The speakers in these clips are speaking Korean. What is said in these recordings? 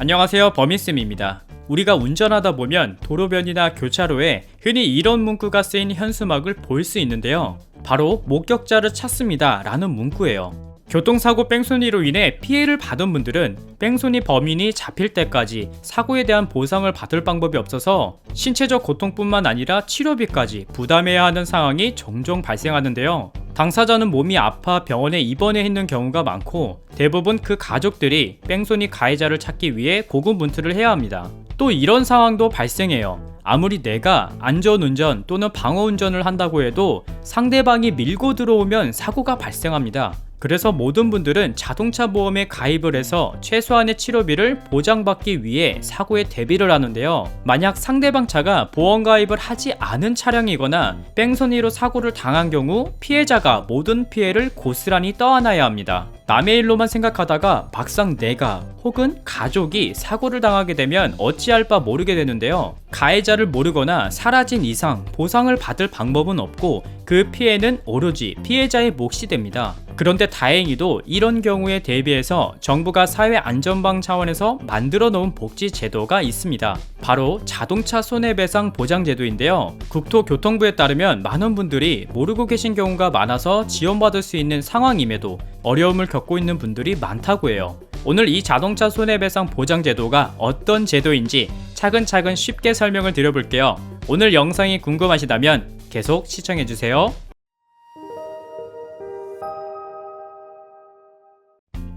안녕하세요 버미쌤입니다. 우리가 운전하다 보면 도로변이나 교차로에 흔히 이런 문구가 쓰인 현수막을 볼 수 있는데요. 바로 목격자를 찾습니다 라는 문구예요. 교통사고 뺑소니로 인해 피해를 받은 분들은 뺑소니 범인이 잡힐 때까지 사고에 대한 보상을 받을 방법이 없어서 신체적 고통뿐만 아니라 치료비까지 부담해야 하는 상황이 종종 발생하는데요. 당사자는 몸이 아파 병원에 입원해 있는 경우가 많고 대부분 그 가족들이 뺑소니 가해자를 찾기 위해 고군분투를 해야 합니다. 또 이런 상황도 발생해요. 아무리 내가 안전운전 또는 방어운전을 한다고 해도 상대방이 밀고 들어오면 사고가 발생합니다. 그래서 모든 분들은 자동차 보험에 가입을 해서 최소한의 치료비를 보장받기 위해 사고에 대비를 하는데요. 만약 상대방 차가 보험 가입을 하지 않은 차량이거나 뺑소니로 사고를 당한 경우 피해자가 모든 피해를 고스란히 떠안아야 합니다. 남의 일로만 생각하다가 막상 내가 혹은 가족이 사고를 당하게 되면 어찌할 바 모르게 되는데요. 가해자를 모르거나 사라진 이상 보상을 받을 방법은 없고 그 피해는 오로지 피해자의 몫이 됩니다. 그런데 다행히도 이런 경우에 대비해서 정부가 사회 안전방 차원에서 만들어 놓은 복지 제도가 있습니다. 바로 자동차 손해배상 보장 제도인데요. 국토교통부에 따르면 많은 분들이 모르고 계신 경우가 많아서 지원받을 수 있는 상황임에도 어려움을 겪고 있는 분들이 많다고 해요. 오늘 이 자동차 손해배상 보장 제도가 어떤 제도인지 차근차근 쉽게 설명을 드려볼게요. 오늘 영상이 궁금하시다면 계속 시청해주세요.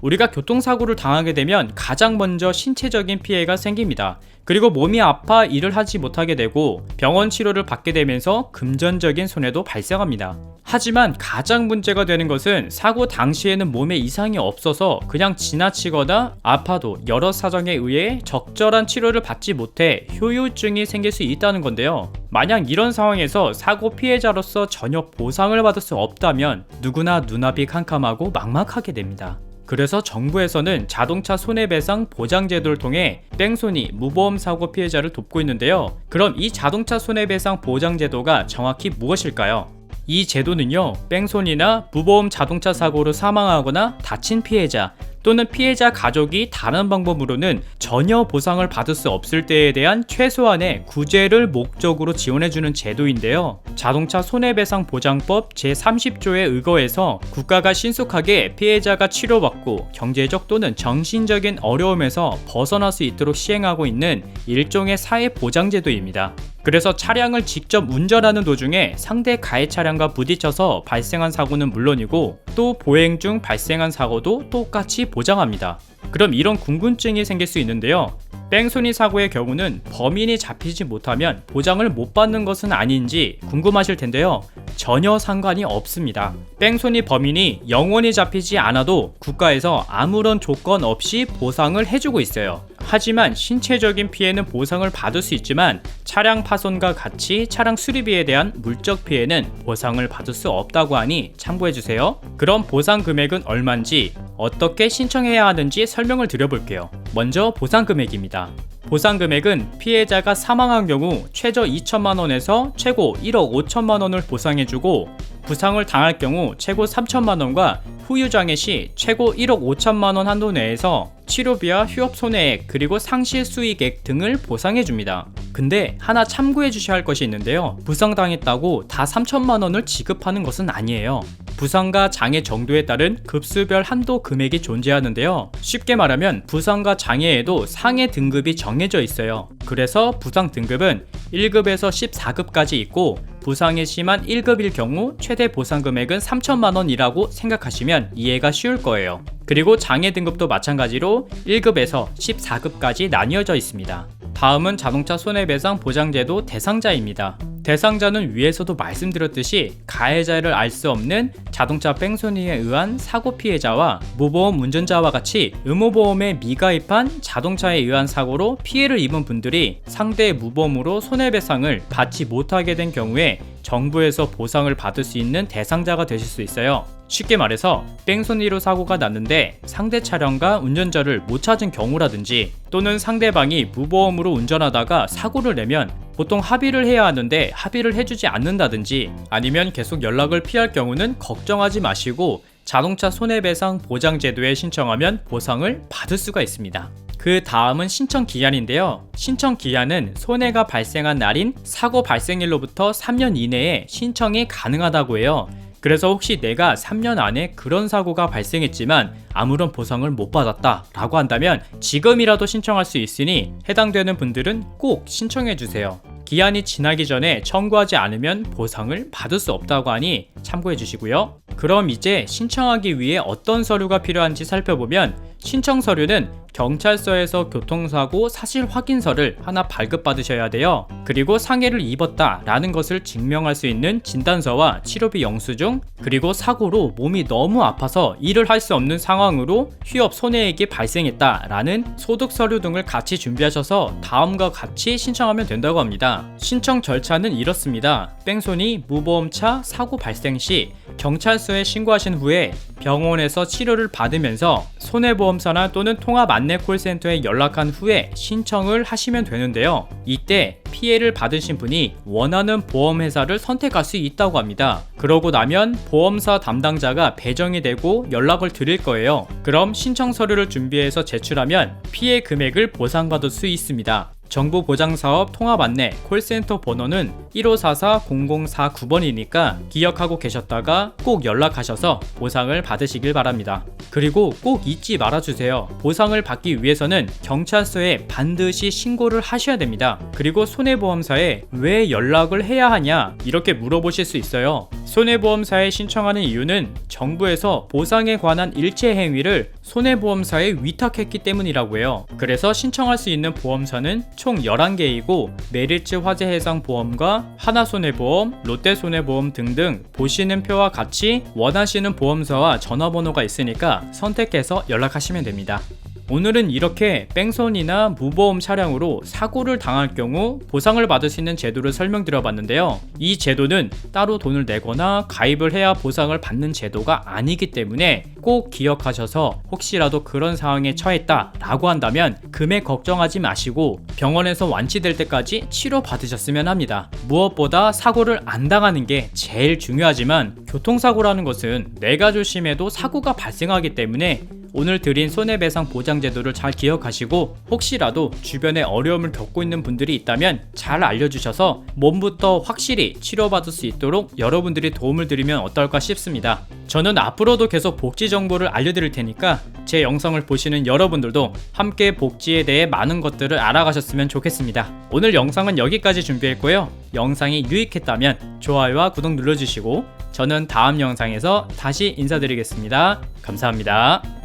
우리가 교통사고를 당하게 되면 가장 먼저 신체적인 피해가 생깁니다. 그리고 몸이 아파 일을 하지 못하게 되고 병원 치료를 받게 되면서 금전적인 손해도 발생합니다. 하지만 가장 문제가 되는 것은 사고 당시에는 몸에 이상이 없어서 그냥 지나치거나 아파도 여러 사정에 의해 적절한 치료를 받지 못해 효유증이 생길 수 있다는 건데요. 만약 이런 상황에서 사고 피해자로서 전혀 보상을 받을 수 없다면 누구나 눈앞이 캄캄하고 막막하게 됩니다. 그래서 정부에서는 자동차 손해배상 보장제도를 통해 뺑소니, 무보험 사고 피해자를 돕고 있는데요. 그럼 이 자동차 손해배상 보장제도가 정확히 무엇일까요? 이 제도는요, 뺑소니나 무보험 자동차 사고로 사망하거나 다친 피해자, 또는 피해자 가족이 다른 방법으로는 전혀 보상을 받을 수 없을 때에 대한 최소한의 구제를 목적으로 지원해주는 제도인데요. 자동차 손해배상 보장법 제30조에 의거해서 국가가 신속하게 피해자가 치료받고 경제적 또는 정신적인 어려움에서 벗어날 수 있도록 시행하고 있는 일종의 사회보장제도입니다. 그래서 차량을 직접 운전하는 도중에 상대 가해 차량과 부딪혀서 발생한 사고는 물론이고 또 보행 중 발생한 사고도 똑같이 보장합니다. 그럼 이런 궁금증이 생길 수 있는데요. 뺑소니 사고의 경우는 범인이 잡히지 못하면 보장을 못 받는 것은 아닌지 궁금하실 텐데요. 전혀 상관이 없습니다. 뺑소니 범인이 영원히 잡히지 않아도 국가에서 아무런 조건 없이 보상을 해주고 있어요. 하지만 신체적인 피해는 보상을 받을 수 있지만 차량 파손과 같이 차량 수리비에 대한 물적 피해는 보상을 받을 수 없다고 하니 참고해주세요. 그럼 보상 금액은 얼마인지 어떻게 신청해야 하는지 설명을 드려볼게요. 먼저 보상 금액입니다. 보상 금액은 피해자가 사망한 경우 최저 2천만 원에서 최고 1억 5천만 원을 보상해주고 부상을 당할 경우 최고 3천만 원과 후유장애 시 최고 1억 5천만 원 한도 내에서 치료비와 휴업 손해액 그리고 상실 수익액 등을 보상해 줍니다. 근데 하나 참고해 주셔야 할 것이 있는데요. 부상당했다고 다 3천만 원을 지급하는 것은 아니에요. 부상과 장애 정도에 따른 급수별 한도 금액이 존재하는데요. 쉽게 말하면 부상과 장애에도 상해 등급이 정해져 있어요. 그래서 부상 등급은 1급에서 14급까지 있고 부상이 심한 1급일 경우 최대 보상 금액은 3천만 원이라고 생각하시면 이해가 쉬울 거예요. 그리고 장애 등급도 마찬가지로 1급에서 14급까지 나뉘어져 있습니다. 다음은 자동차 손해배상 보장제도 대상자입니다. 대상자는 위에서도 말씀드렸듯이 가해자를 알 수 없는 자동차 뺑소니에 의한 사고 피해자와 무보험 운전자와 같이 의무보험에 미가입한 자동차에 의한 사고로 피해를 입은 분들이 상대 무보험으로 손해배상을 받지 못하게 된 경우에 정부에서 보상을 받을 수 있는 대상자가 되실 수 있어요. 쉽게 말해서 뺑소니로 사고가 났는데 상대 차량과 운전자를 못 찾은 경우라든지 또는 상대방이 무보험으로 운전하다가 사고를 내면 보통 합의를 해야 하는데 합의를 해주지 않는다든지 아니면 계속 연락을 피할 경우는 걱정하지 마시고 자동차 손해배상 보장제도에 신청하면 보상을 받을 수가 있습니다. 그 다음은 신청 기한인데요. 신청 기한은 손해가 발생한 날인 사고 발생일로부터 3년 이내에 신청이 가능하다고 해요. 그래서 혹시 내가 3년 안에 그런 사고가 발생했지만 아무런 보상을 못 받았다 라고 한다면 지금이라도 신청할 수 있으니 해당되는 분들은 꼭 신청해 주세요. 기한이 지나기 전에 청구하지 않으면 보상을 받을 수 없다고 하니 참고해 주시고요. 그럼 이제 신청하기 위해 어떤 서류가 필요한지 살펴보면 신청 서류는 경찰서에서 교통사고 사실 확인서를 하나 발급받으셔야 돼요. 그리고 상해를 입었다 라는 것을 증명할 수 있는 진단서와 치료비 영수증, 그리고 사고로 몸이 너무 아파서 일을 할 수 없는 상황으로 휴업 손해액이 발생했다 라는 소득 서류 등을 같이 준비하셔서 다음과 같이 신청하면 된다고 합니다. 신청 절차는 이렇습니다. 뺑소니 무보험차 사고 발생 시 경찰서에 신고하신 후에 병원에서 치료를 받으면서 손해보험사나 또는 통합 안내 콜센터에 연락한 후에 신청을 하시면 되는데요. 이때 피해를 받으신 분이 원하는 보험회사를 선택할 수 있다고 합니다. 그러고 나면 보험사 담당자가 배정이 되고 연락을 드릴 거예요. 그럼 신청 서류를 준비해서 제출하면 피해 금액을 보상받을 수 있습니다. 정부 보장 사업 통합 안내 콜센터 번호는 1544-0049번이니까 기억하고 계셨다가 꼭 연락하셔서 보상을 받으시길 바랍니다. 그리고 꼭 잊지 말아주세요. 보상을 받기 위해서는 경찰서에 반드시 신고를 하셔야 됩니다. 그리고 손해보험사에 왜 연락을 해야 하냐 이렇게 물어보실 수 있어요. 손해보험사에 신청하는 이유는 정부에서 보상에 관한 일체 행위를 손해보험사에 위탁했기 때문이라고 해요. 그래서 신청할 수 있는 보험사는 총 11개이고 메리츠 화재 해상 보험과 하나손해보험, 롯데손해보험 등등 보시는 표와 같이 원하시는 보험사와 전화번호가 있으니까 선택해서 연락하시면 됩니다. 오늘은 이렇게 뺑소니나 무보험 차량으로 사고를 당할 경우 보상을 받을 수 있는 제도를 설명드려 봤는데요. 이 제도는 따로 돈을 내거나 가입을 해야 보상을 받는 제도가 아니기 때문에 꼭 기억하셔서 혹시라도 그런 상황에 처했다 라고 한다면 금액 걱정하지 마시고 병원에서 완치될 때까지 치료 받으셨으면 합니다. 무엇보다 사고를 안 당하는 게 제일 중요하지만 교통사고라는 것은 내가 조심해도 사고가 발생하기 때문에 오늘 드린 손해배상 보장 제도를 잘 기억하시고 혹시라도 주변에 어려움을 겪고 있는 분들이 있다면 잘 알려주셔서 몸부터 확실히 치료받을 수 있도록 여러분들이 도움을 드리면 어떨까 싶습니다. 저는 앞으로도 계속 복지 정보를 알려드릴 테니까 제 영상을 보시는 여러분들도 함께 복지에 대해 많은 것들을 알아가셨으면 좋겠습니다. 오늘 영상은 여기까지 준비했고요. 영상이 유익했다면 좋아요와 구독 눌러주시고 저는 다음 영상에서 다시 인사드리겠습니다. 감사합니다.